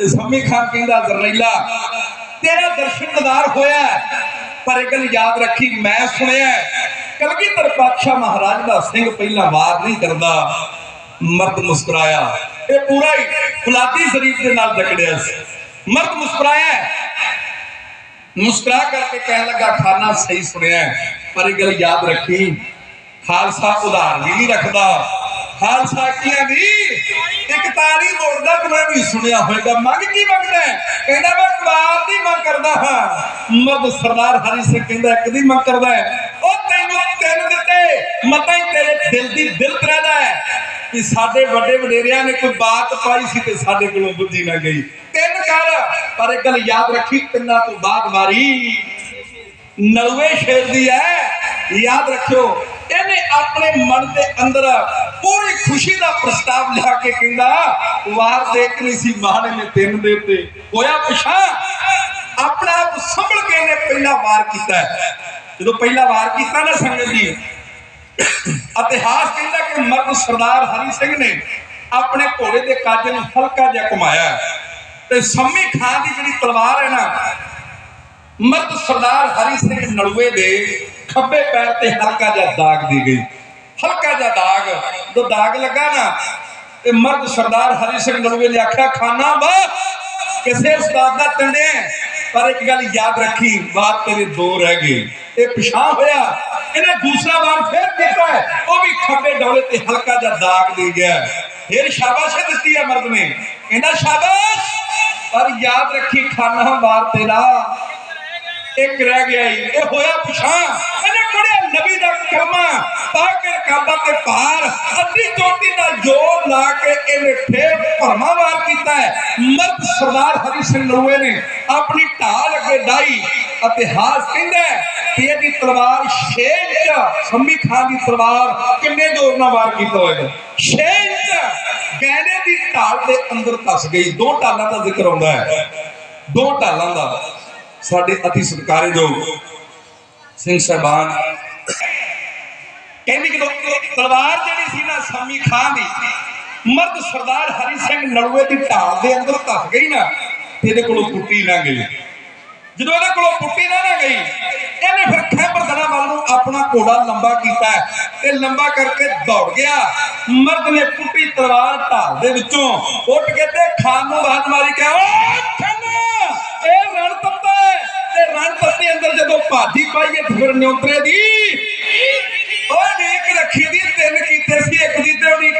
ਤੇ ਸੰਮੀ ਖਾਨ ਕਹਿੰਦਾ ਜ਼ਰਨੈਲਾ ਤੇਰਾ ਦਰਸ਼ਨਦਾਰ ਹੋਇਆ ਹੈ। ਪਰ ਇੱਕ ਗੱਲ ਯਾਦ ਰੱਖੀ ਮੈਂ ਸੁਣਿਆ ਹੈ, ਕਲਗੀਧਰ ਪਾਤਸ਼ਾਹ ਮਹਾਰਾਜ ਦਾ ਸਿੰਘ ਪਹਿਲਾਂ ਵਾਰ ਨਹੀਂ ਕਰਦਾ ਮਰਦ ਮੁਸਕਰਾਇਆ ਇਹ ਪੂਰਾ ਹੀ ਫੁਲਾਦੀ ਸ਼ਰੀਫ ਦੇ ਨਾਲ ਜਕੜਿਆ ਸੀ ਮਰਦ ਮੁਸਕਰਾਇਆ ਹੈ। ਮੁਸਕਰਾ ਕਰਕੇ ਕਹਿਣ ਲੱਗਾ ਖਾਨਾ ਸਹੀ ਸੁਣਿਆ ਹੈ, ਪਰ ਇਹ ਗੱਲ ਯਾਦ ਰੱਖੀ ਖਾਲਸਾ ਉਧਾਰ ਵੀ ਨਹੀਂ ਰੱਖਦਾ ਖਾਲਸਾ ਕੀਆਂ ਦੀ ਇੱਕ ਤਾਰੀ ਮੋੜਦਾ ਕਿ ਮੈਂ ਵੀ ਸੁਣਿਆ ਹੋਵੇਗਾ ਮੰਗ ਕੀ ਮੰਗਦਾ ਹੈ? ਕਹਿੰਦਾ, ਮੈਂ ਕਬਾਰ ਦੀ ਮੰਗ ਕਰਦਾ ਹਾਂ। ਮਰਦ ਸਰਦਾਰ ਹਰੀ ਸਿੰਘ ਕਹਿੰਦਾ, ਇੱਕ ਦੀ ਮੰਗ ਕਰਦਾ ਹੈ। ਉਹ ਤੈਨੂੰ ਤਿੰਨ ਦਿੱਤੇ, ਮਤਾਂ ਹੀ ਤੇਰੇ ਦਿਲ ਦੀ ਦਿਲ ਤਰਦਾ ਹੈ ਕਿ ਸਾਡੇ ਵੱਡੇ ਵਡੇਰਿਆਂ ਨੇ ਕੋਈ ਬਾਤ ਪਾਈ ਸੀ ਤੇ ਸਾਡੇ ਕੋਲੋਂ ਬੁੱਝੀ ਨਾ ਗਈ। ਤਿੰਨ ਕਰ, ਪਰ ਇੱਕ ਗੱਲ ਯਾਦ ਰੱਖੀ, ਤਿੰਨਾਂ ਤੋਂ ਬਾਅਦ ਵਾਰੀ। ਨਲਵੇ ਸ਼ੇਰ ਦੀ ਹੈ, ਯਾਦ ਰੱਖਿਓ, ਇਹਨੇ ਆਪਣੇ ਮਨ ਦੇ ਅੰਦਰ ਪੂਰੀ ਖੁਸ਼ੀ ਦਾ ਪ੍ਰਸਤਾਵ ਲਿਆ ਕੇ ਕਹਿੰਦਾ, ਵਾਰ ਦੇਖ ਨਹੀਂ ਸੀ ਮਹਾਨੇ ਨੇ ਤਿੰਨ ਦੇ ਉੱਤੇ ਹੋਇਆ ਪਿਛਾ ਆਪਣਾ ਆਪ ਸੰਭਲ ਕੇ ਇਹਨੇ ਪਹਿਲਾ ਵਾਰ ਕੀਤਾ ਜਦੋਂ ਪਹਿਲਾ ਵਾਰ ਕੀਤਾ ਨਾ ਸੰਗਤ ਜੀ, ਇਤਿਹਾਸ ਕਹਿੰਦਾ ਕਿ ਮਰਦ ਸਰਦਾਰ ਹਰੀ ਸਿੰਘ ਨੇ ਆਪਣੇ ਘੋੜੇ ਦੇ ਕਾਜੇ ਨੂੰ ਹਲਕਾ ਜਿਹਾ ਘੁਮਾਇਆ ਤੇ ਸੰਮੀ ਖਾਨ ਦੀ ਜਿਹੜੀ ਤਲਵਾਰ ਹੈ ਨਾ, ਮਰਦ ਸਰਦਾਰ ਹਰੀ ਸਿੰਘ ਨਲੂਏ ਦੇ ਖੱਬੇ ਪੈਰ ਤੇ ਹਲਕਾ ਜਿਹਾ ਦਾਗ ਦੀ ਗਈ। ਹਲਕਾ ਜਿਹਾ ਦਾਗ ਜਦੋਂ ਦਾਗ ਲੱਗਾ ਨਾ ਤੇ ਮਰਦ ਸਰਦਾਰ ਹਰੀ ਸਿੰਘ ਨਲੂਏ ਨੇ ਆਖਿਆ ਖਾਨਾ ਵਾ ਕਿਸੇ ਉਸਤਾਦ ਦਾ ਟੰਡਿਆ ਹੈ। ਪਰ ਇੱਕ ਗੱਲ ਯਾਦ ਰੱਖੀ ਬਾਤ ਤੇਰੇ ਦੋ ਰਹਿ ਗਏ ਇਹ ਪਿਛਾਂ ਹੋਇਆ ਇਹਨੇ ਦੂਸਰਾ ਵਾਰ ਫੇਰ ਕੀਤਾ ਹੈ, ਉਹ ਵੀ ਖੱਬੇ ਡੋਲੇ ਤੇ ਹਲਕਾ ਜਿਹਾ ਦਾਗ ਦੇ ਗਿਆ ਫਿਰ ਸ਼ਾਬਾਸ਼ ਦਿੱਤੀ ਹੈ ਮਰਦ ਨੇ ਕਹਿੰਦਾ ਸ਼ਾਬਾਸ਼ ਪਰ ਯਾਦ ਰੱਖੀ ਖਾਨਾ ਵਾਰ ਤੇਰਾ ਇੱਕ ਰਹਿ ਗਿਆ ਈ ਇਹ ਹੋਇਆ ਪਿਛਾਂ ਇਹਨੇ ਕੜਿਆ ਨਬੀ ਦਾ ਕਲਮਾ ਪਾ ਕੇ ਕਾਬਾ ਤੇ ਪਾਰ ਅੱਧੀ ਚੋਟੀ ਦਾ ਜੋਰ ਲਾ ਕੇ ਇਹਨੇ ਫੇਰ ਭਰਮਾ ਕੀਤਾ ਹੈ। ਮਰਦ ਸਰਦਾਰ ਹਰੀ ਸਿੰਘ ਨਰੂਏ ਨੇ ਆਪਣੀ ਢਾਲ ਅੱਗੇ ਡਾਈ, ਇਤਿਹਾਸ ਕਹਿੰਦਾ ਕਿ ਇਹਦੀ ਤਲਵਾਰ ਛੇ ਇੰਚ ਸੰਮੀ ਖਾਨ ਦੀ ਤਲਵਾਰ ਕਿੰਨੇ ਜ਼ੋਰ ਨਾਲ ਵਾਰ ਕੀਤਾ ਹੋਏਗਾ ਛੇ ਇੰਚ ਗਹਿਣੇ ਦੀ ਢਾਲ ਦੇ ਅੰਦਰ ਧਸ ਗਈ। ਦੋ ਢਾਲਾਂ ਦਾ ਜ਼ਿਕਰ ਆਉਂਦਾ ਹੈ। ਦੋ ਢਾਲਾਂ ਦਾ ਸਾਡੇ ਅਤੀ ਸਤਿਕਾਰਯੋਗ ਸਿੰਘ ਸਾਹਿਬਾਨ ਕਹਿੰਦੀ ਕਿ ਤਲਵਾਰ ਜਿਹੜੀ ਸੀ ਨਾ ਸਾਮੀ ਖਾਨ ਦੀ ਮਰਦ ਸਰਦਾਰ ਹਰੀ ਸਿੰਘ ਨਲੂਏ ਦੀ ਢਾਲ ਦੇ ਅੰਦਰ ਧਸ ਗਈ ਨਾ, ਇਹਦੇ ਕੋਲੋਂ ਪੁੱਟੀ ਨਾ ਗਈ। ਜਦੋਂ ਇਹਦੇ ਕੋਲੋਂ ਪੁੱਟੀ ਨਾ ਨਾ ਗਈ, ਇਹਨੇ ਫਿਰ ਖੈਬਰ ਦਣਾ ਵੱਲ ਨੂੰ ਆਪਣਾ ਘੋੜਾ ਲੰਬਾ ਕੀਤਾ। ਤੇ ਲੰਬਾ ਕਰਕੇ ਦੌੜ ਗਿਆ। ਮਰਦ ਨੇ ਪੁੱਟੀ ਤਲਵਾਰ ਢਾਲ ਦੇ ਵਿੱਚੋਂ ਉੱਠ ਕੇ ਤੇ ਖਾਨ ਨੂੰ ਬਾਤ ਮਾਰੀ ਕਿ ਓ ਖਾਨਾ, ਇਹ ਰਣ ਤੱਤਾ ਹੈ ਤੇ ਰਣ ਤੱਤੇ ਅੰਦਰ ਜਦੋਂ ਭਾਜੀ ਪਾਈਏ ਫਿਰ ਨਿਉਂਤਰੇ ਦੀ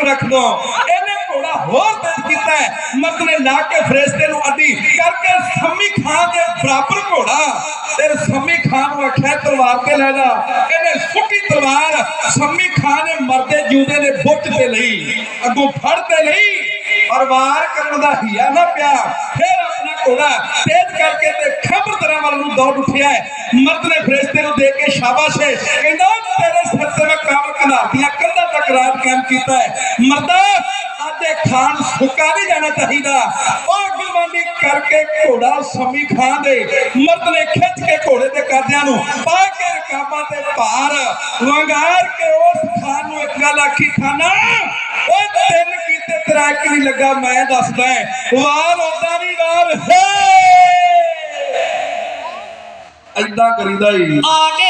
ਦੀ ਰੱਖ ਦੋ ਇਹਨੇ ਘੋੜਾ ਹੋਰ ਤੇਜ਼ ਕੀਤਾ ਮਰਦ ਨੇ ਲਾ ਕੇ ਫਰੇਸਤੇ ਨੂੰ ਅੱਡੀ ਕਰਕੇ ਸੰਮੀ ਖਾਨ ਦੇ ਬਰਾਬਰ ਘੋੜਾ। ਤੇ ਸੰਮੀ ਖਾਨ ਨੂੰ ਆਖਿਆ, ਤਲਵਾਰ ਤੇ ਲੈ ਜਾ। ਇਹਨੇ ਸੁੱਟੀ ਤਲਵਾਰ ਸੰਮੀ ਖਾਨ ਨੇ ਮਰਦੇ ਜਿਉਂਦੇ ਨੇ ਬੁੱਤ ਤੇ ਲਈ। ਅੱਗੋਂ ਫੜ ਤੇ ਲਈ। ਔਰ ਵਾਰ ਕਰਨ ਦਾ ਹੀਆ ਨਾ ਪਿਆ। ਫਿਰ ਆਪਣਾ ਘੋੜਾ ਤੇਜ਼ ਕਰਕੇ ਤੇ ਖਬਰ ਤਰ੍ਹਾਂ ਵੱਲ ਨੂੰ ਦੌੜ ਉੱਠਿਆ ਮਰਦ ਨੇ ਫਰਿਸ਼ਤੇ ਨੂੰ ਦੇਖ ਕੇ ਸ਼ਾਬਾਸ਼ ਕਹਿੰਦਾ, ਤੇਰੇ ਸਿਰ ਤੇ ਮੈਂ ਕਾਬਲ ਕਨਾਤੀਆਂ ਕੰਧਾਂ ਤੱਕ ਰਾਜ ਕਾਇਮ ਕੀਤਾ ਹੈ। ਮਰਦਾ ਆਦੇ ਖਾਨ ਸੁੱਕਾ ਨਹੀਂ ਜਾਣਾ ਚਾਹੀਦਾ। ਉਹ ਗੁਰਬਾਨੀ ਕਰਕੇ ਘੋੜਾ ਸਮੀ ਖਾਨ ਦੇ। ਮਰਦ ਨੇ ਖਿੱਚ ਕੇ ਘੋੜੇ ਦੇ ਕਾਦਿਆਂ ਨੂੰ ਪਾ ਕੇ ਰਕਾਬਾਂ ਤੇ ਭਾਰ। ਵੰਗਾਰ ਕੇ ਉਸ ਖਾਨ ਨੂੰ ਇੱਕ ਗੱਲ ਆਖੀ ਖਾਨਾ ਓਏ ਤਿੰਨ ਕੀਤੇ ਤੇਰਾ ਇੱਕ ਨਹੀਂ ਲੱਗਾ ਮੈਂ ਦੱਸਦਾ ਵਾਰ ਉਦਾਂ ਨਹੀਂ ਵਾਰ ਹੈ! ਐਦਾਂ ਕਰੀਦਾ ਹੀ ਆਗੇ ਹਰੀ